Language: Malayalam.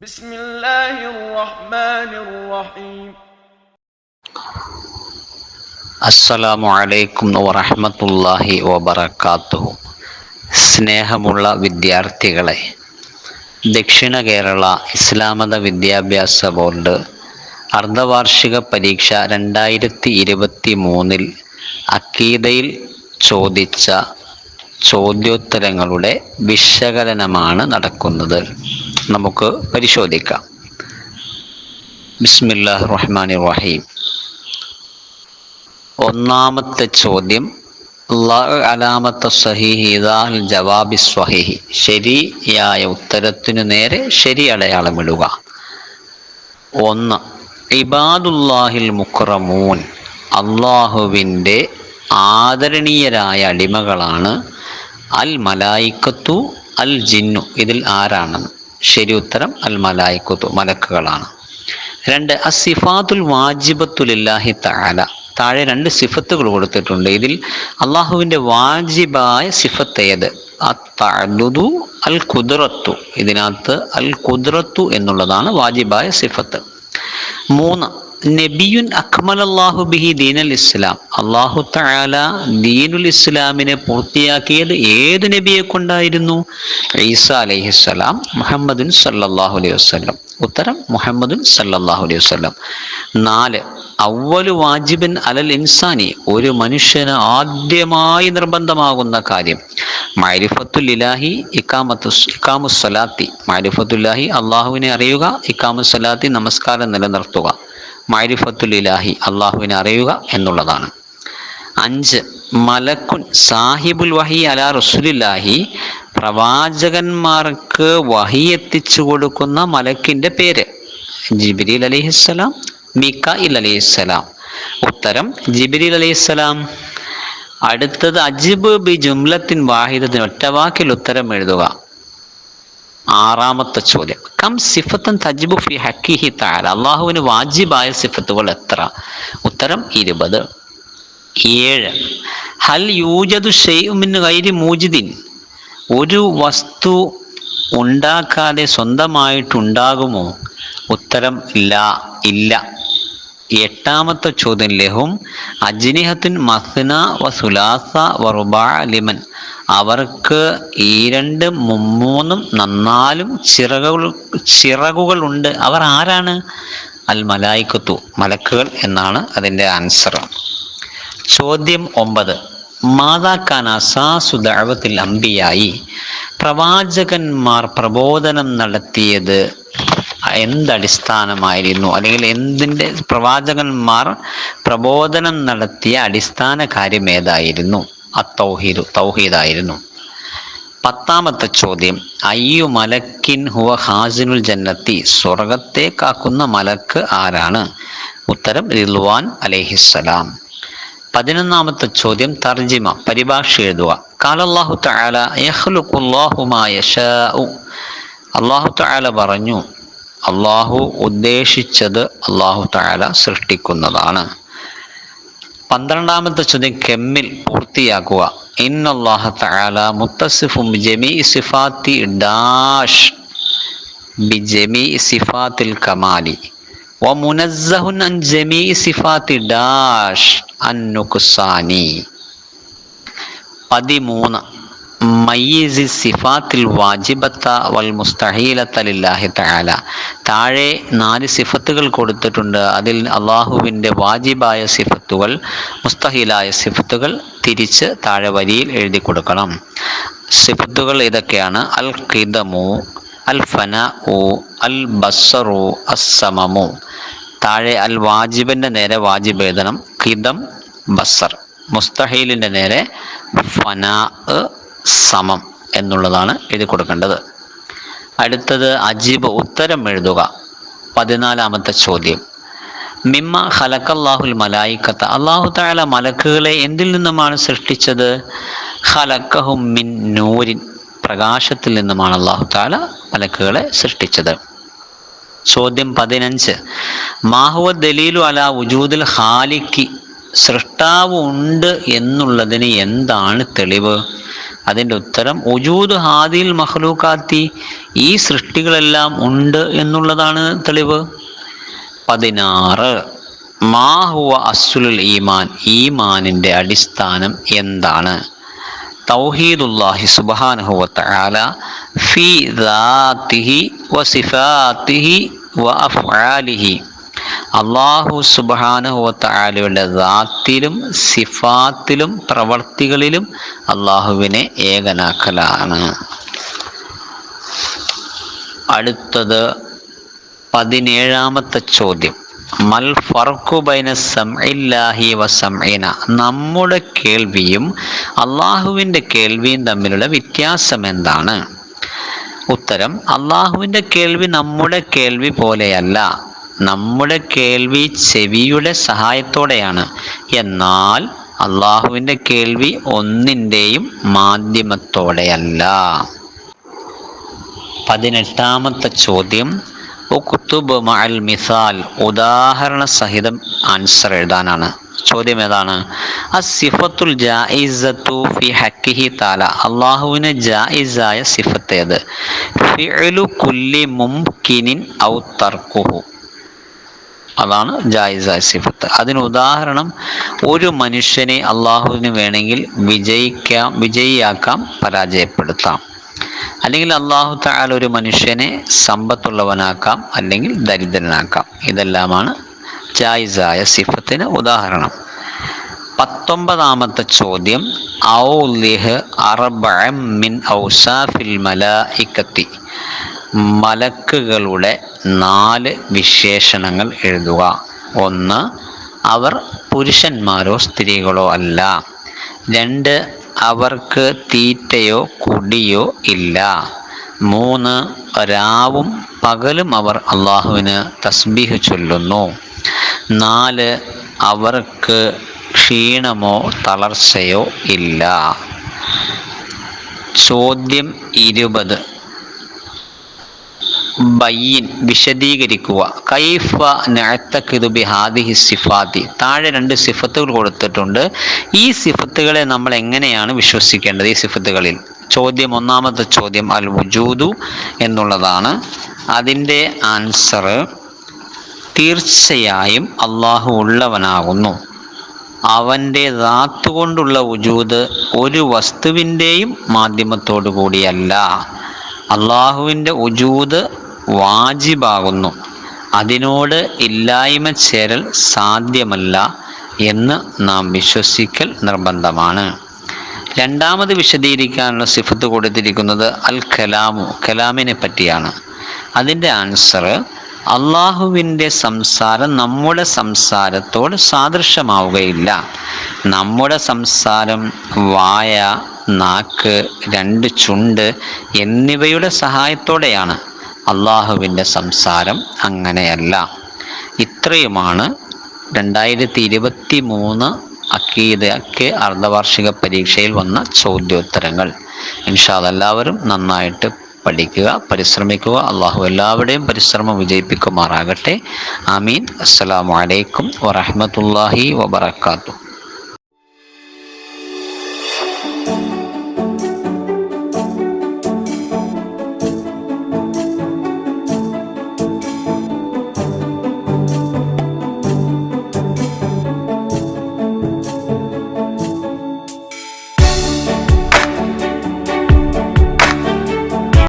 بسم الله الرحمن الرحيم അസ്സലാമു അലൈക്കും വറഹമത്തല്ലാഹി വബറക്കാത്തുഹു സ്നേഹമുള്ള വിദ്യാർത്ഥികളെ ദക്ഷിണ കേരള ഇസ്ലാമത വിദ്യാഭ്യാസ ബോർഡ് അർദ്ധവാർഷിക പരീക്ഷ രണ്ടായിരത്തി ഇരുപത്തി മൂന്നിൽ അക്കീദയിൽ ചോദിച്ച ചോദ്യോത്തരങ്ങളുടെ വിശകലനമാണ് നടക്കുന്നത് നമുക്ക് പരിശോധിക്കാം. ബിസ്മില്ലാഹ് റഹ്മാൻ റഹീം ഒന്നാമത്തെ ചോദ്യം അലാമത്ത ജവാബി സ്വഹിഹി. ശരിയായ ഉത്തരത്തിനു നേരെ ശരി അടയാളമിടുക. ഒന്ന് ഇബാദുല്ലാഹിൽ മുക്രമൂൻ അള്ളാഹുവിന്റെ ആദരണീയരായ അടിമകളാണ് അൽ മലായിക്കത്തു അൽ ജിന്നു. ഇതിൽ ആരാണ് ശരി ഉത്തരം അൽ മലായിക്കുത്തു മലക്കുകളാണ്. രണ്ട് അസിഫാത്തുൽ വാജിബത്തുലില്ലാഹി താല താഴെ രണ്ട് സിഫത്തുകൾ കൊടുത്തിട്ടുണ്ട്. ഇതിൽ അള്ളാഹുവിന്റെ വാജിബായ സിഫത്ത് ഏത്? അത്തഅദ്ദുദു അൽ കുതിറത്തു ഇതിനകത്ത് അൽ കുതിറത്തു എന്നുള്ളതാണ് വാജിബായ സിഫത്ത്. മൂന്ന് നബിയുൻ അക്മൽ അള്ളാഹു ബിഹി ദീനൽ ഇസ്ലാം. അള്ളാഹു തആല ദീനുൽ ഇസ്ലാമിനെ പൂർത്തിയാക്കിയത് ഏത് നബിയെ കൊണ്ടായിരുന്നു? ഈസ അലൈഹിസ്സലാം മുഹമ്മദുൻ സല്ലല്ലാഹു അലൈഹി വസല്ലം. ഉത്തരം മുഹമ്മദുൻ സല്ലല്ലാഹു അലൈഹി വസല്ലം. നാല് അവലു വാജിബൻ അലൽ ഇൻസാനി. ഒരു മനുഷ്യന് ആദ്യമായി നിർബന്ധമാകുന്ന കാര്യം മൈരിഫത്തുൽ ഇലാഹി ഇക്കാമത്തു ഇക്കാമുസ്സലാത്തി മാരിഫത്തുല്ലാഹി അള്ളാഹുവിനെ അറിയുക ഇക്കാമുസ്സലാത്തി നമസ്കാരം നിലനിർത്തുക. മൈരിഫത്തുൽ ഇലാഹി അള്ളാഹുവിനെ അറിയുക എന്നുള്ളതാണ്. അഞ്ച് മലക്കുൻ സാഹിബുൽ വഹി അല റസുലില്ലാഹി പ്രവാചകന്മാർക്ക് വഹി എത്തിച്ചു കൊടുക്കുന്ന മലക്കിന്റെ പേര് ജിബിരിൽ അലിഹിസ്സലാം മിക്കായിൽ അലിഹിസ്സലാം. ഉത്തരം ജിബിരിൽ അലിഹിസ്സലാം. അടുത്തത് അജിബ് ബി ജുംലത്തിൻ വാഹിദത്തിന് ഒറ്റവാക്കിൽ ഉത്തരം എഴുതുക. ആറാമത്തെ ചോദ്യം. കം സിഫത്തൻ തജ്ബു ഫി ഹക്കിഹി താല അള്ളാഹുവിന് വാജിബായ സിഫത്തുകൾ എത്ര? ഉത്തരം ഇരുപത്. ഏഴ്. ഹൽ യൂജതു ഷെയ്മിന് കൈരി മൂജിദിൻ. ഒരു വസ്തു ഉണ്ടാക്കാതെ സ്വന്തമായിട്ടുണ്ടാകുമോ? ഉത്തരം ഇല്ല ഇല്ല. എട്ടാമത്തെ ചോദ്യം ലഹും അജ്നിഹത്തിൻ മസ്ന വ സുലാസ വറുബാ ലിമൻ. അവർക്ക് ഈ രണ്ട് മുമ്മൂന്നും നന്നാലും ചിറകുകൾ ചിറകുകൾ ഉണ്ട്. അവർ ആരാണ്? അൽ മലായിക്കത്തു മലക്കുകൾ എന്നാണ് അതിന്റെ ആൻസർ ചോദ്യം ഒമ്പത്. ദഅവത്തിൽ അമ്പിയായി പ്രവാചകന്മാർ പ്രബോധനം നടത്തിയത് എന്തടിസ്ഥാനമായിരുന്നു അല്ലെങ്കിൽ എന്തിന്റെ പ്രവാചകന്മാർ പ്രബോധനം നടത്തിയ അടിസ്ഥാന കാര്യം ഏതായിരുന്നു? അത്തൗഹീദ് തൗഹീദായിരുന്നു. പത്താമത്തെ ചോദ്യം. അയ്യു മലക്കിൻ ഹുവ ഹാസിനുൽ ജന്നത്തി. സ്വർഗത്തെ കാക്കുന്ന മലക്ക് ആരാണ്? ഉത്തരം റിൽവാൻ അലൈഹിസ്സലാം. പതിനൊന്നാമത്തെ ചോദ്യം തർജിമ പരിഭാഷ എഴുതുക. കാലല്ലാഹു തആല യഖ്ലുഖുല്ലാഹു മാ അല്ലാഹു തആല പറഞ്ഞു അള്ളാഹു ഉദ്ദേശിച്ചത് അള്ളാഹു തആല സൃഷ്ടിക്കുന്നതാണ്. പന്ത്രണ്ടാമത്തെ ചോദ്യം കെമ്മിൽ പൂർത്തിയാക്കുക. ഇന്നല്ലാഹ തആല മുത്തസിഫും ജമീ സിഫാത്തി ഡാഷ് ബി ജമീ സിഫാത്തിൽ കമാലി. വമുനസ്സഹുൻ അൻ ജമീ സിഫാത്തി ഡാഷ് അൻ നുക്സാനി. പതിമൂന്ന്. സിഫാത്തിൽ വാജിബത്ത വൽ മുസ്തഹീലത്ത ലില്ലാഹി തആല. താഴെ നാല് സിഫത്തുകൾ കൊടുത്തിട്ടുണ്ട്. അതിൽ അള്ളാഹുവിന്റെ വാജിബായ സിഫത്തുകൾ മുസ്തഹീലായ സിഫത്തുകൾ തിരിച്ച് താഴെ വരിയിൽ എഴുതി കൊടുക്കണം. സിഫത്തുകൾ ഇതൊക്കെയാണ്. അൽ ഖിദമു അൽ ഫന ഉ അൽ ബസറു അസ്സമമു താഴെ അൽ വാജിബിന്റെ നേരെ വാജിബ് എഴുതണം. ഖിദം ബസർ മുസ്തഹീലിന്റെ നേരെ ഫന സമം എന്നുള്ളതാണ് എഴുതി കൊടുക്കേണ്ടത്. അടുത്തത് അജീബ് ഉത്തരം എഴുതുക. പതിനാലാമത്തെ ചോദ്യം. മിമ്മ ഹലക്കല്ലാഹുൽ മലായിക്കത്ത. അള്ളാഹു താല മലക്കുകളെ എന്തിൽ നിന്നുമാണ് സൃഷ്ടിച്ചത്? ഹലക്കഹും മിൻ നൂരിൻ. പ്രകാശത്തിൽ നിന്നുമാണ് അള്ളാഹു താല മലക്കുകളെ സൃഷ്ടിച്ചത്. ചോദ്യം പതിനഞ്ച്. മാഹുവ ദലീലു അല ഉജൂദിൽ ഹാലിക്ക് സൃഷ്ടാവ് ഉണ്ട് എന്നുള്ളതിന് എന്താണ് തെളിവ്? അതിന്റെ ഉത്തരം ഉജൂദ് ഹാദിൽ മഹ്ലൂക്കാത്തി ഈ സൃഷ്ടികളെല്ലാം ഉണ്ട് എന്നുള്ളതാണ് തെളിവ്. പതിനാറ്. മാഹുവ അസുലുൽ ഈമാൻ. ഈമാനിന്റെ അടിസ്ഥാനം എന്താണ്? തൗഹീദുല്ലാഹി സുബ്ഹാനഹു വതആല ഫി ദാത്തിഹി വ സിഫാത്തിഹി വ അഫ്ആലിഹി. അള്ളാഹു സുബ്ഹാനഹു വതആലയുടെ ദാത്തിലും സിഫാത്തിലും പ്രവർത്തികളിലും അള്ളാഹുവിനെ ഏകനാക്കലാണ്. അടുത്തത് പതിനേഴാമത്തെ ചോദ്യം. മൽ ഫർഖു ബൈന സംഇല്ലാഹി വ സംഇന നമ്മുടെ കേൾവിയും അള്ളാഹുവിന്റെ കേൾവിയും തമ്മിലുള്ള വ്യത്യാസം എന്താണ്? ഉത്തരം അള്ളാഹുവിന്റെ കേൾവി നമ്മുടെ കേൾവി പോലെയല്ല. നമ്മുടെ കേൾവി ചെവിയുടെ സഹായത്തോടെയാണ്. എന്നാൽ അള്ളാഹുവിന്റെ കേൾവി ഒന്നിന്റെയും മാധ്യമത്തോടെയല്ല. പതിനെട്ടാമത്തെ ചോദ്യം ഉക്തുബ് മഅൽ മിസാൽ ഉദാഹരണ സഹിതം ആൻസർ എഴുതാനാണ്. ചോദ്യം ഏതാണ്? അസിഫത്തുൽ ജായിസത്തു ഫി ഹക്കിഹി താല അള്ളാഹുവിന് ജായിസായ സിഫത്തേത് ഫിഅലു കുല്ലി മുംകിനിൻ ഔ തർക്കുഹു അതാണ് ജായിസായ സിഫത്ത്. അതിന് ഉദാഹരണം ഒരു മനുഷ്യനെ അള്ളാഹുവിന് വേണമെങ്കിൽ വിജയിക്കാം വിജയിയാക്കാം പരാജയപ്പെടുത്താം. അല്ലെങ്കിൽ അള്ളാഹു താല ഒരു മനുഷ്യനെ സമ്പത്തുള്ളവനാക്കാം അല്ലെങ്കിൽ ദരിദ്രനാക്കാം. ഇതെല്ലാമാണ് ജായിസായ സിഫത്തിന് ഉദാഹരണം. പത്തൊമ്പതാമത്തെ ചോദ്യം ഔലിഹ് അറബഅം മിൻ ഔസാഫിൽ മലായിക്കത്തി മലക്കുകളുടെ നാല് വിശേഷണങ്ങൾ എഴുതുക. ഒന്ന് അവർ പുരുഷന്മാരോ സ്ത്രീകളോ അല്ല. രണ്ട് അവർക്ക് തീറ്റയോ കുടിയോ ഇല്ല. മൂന്ന് രാവും പകലും അവർ അള്ളാഹുവിന് തസ്ബീഹ് ചൊല്ലുന്നു. നാല് അവർക്ക് ക്ഷീണമോ തളർച്ചയോ ഇല്ല. ചോദ്യം ഇരുപത്. ബയ്യിൻ വിശദീകരിക്കുക. കൈഫ നഅത്തഖിദു ബിഹാദിഹി സിഫാതി താഴെ രണ്ട് സിഫത്തുകൾ കൊടുത്തിട്ടുണ്ട്. ഈ സിഫത്തുകളെ നമ്മൾ എങ്ങനെയാണ് വിശ്വസിക്കേണ്ടത് ഈ സിഫത്തുകളിൽ? ചോദ്യം ഒന്നാമത്തെ ചോദ്യം അൽ വുജൂദു എന്നുള്ളതാണ്. അതിന്റെ ആൻസർ തീർച്ചയായും അള്ളാഹു ഉള്ളവനാകുന്നു. അവന്റെ കൊണ്ടുള്ള വുജൂദ് ഒരു വസ്തുവിന്റെയും മാധ്യമത്തോടു കൂടിയല്ല. അള്ളാഹുവിന്റെ ഉജൂദ് വാജിബാകുന്നു. അതിനോട് ഇല്ലായ്മ ചേരൽ സാധ്യമല്ല എന്ന് നാം വിശ്വസിക്കൽ നിർബന്ധമാണ്. രണ്ടാമത് വിശദീകരിക്കാനുള്ള സിഫത്ത് കൊടുത്തിരിക്കുന്നത് അൽ കലാമു കലാമിനെ പറ്റിയാണ്. അതിന്റെ ആൻസർ അള്ളാഹുവിന്റെ സംസാരം നമ്മുടെ സംസാരത്തോട് സാദൃശ്യമാവുകയില്ല. നമ്മുടെ സംസാരം വായ നാക്ക് രണ്ട് ചുണ്ട് എന്നിവയുടെ സഹായത്തോടെയാണ്. അള്ളാഹുവിന്റെ സംസാരം അങ്ങനെയല്ല. ഇത്രയുമാണ് രണ്ടായിരത്തി ഇരുപത്തി മൂന്ന് അക്കീദക്ക് അർദ്ധവാർഷിക പരീക്ഷയിൽ വന്ന ചോദ്യോത്തരങ്ങൾ. ഇൻഷാദ് എല്ലാവരും നന്നായിട്ട് പഠിക്കുക പരിശ്രമിക്കുക. അള്ളാഹു എല്ലാവരുടെയും പരിശ്രമം വിജയിപ്പിക്കുമാറാകട്ടെ. ആമീൻ. അസ്സലാമു അലൈക്കും വറഹമത്തല്ലാഹി വബർക്കാത്തു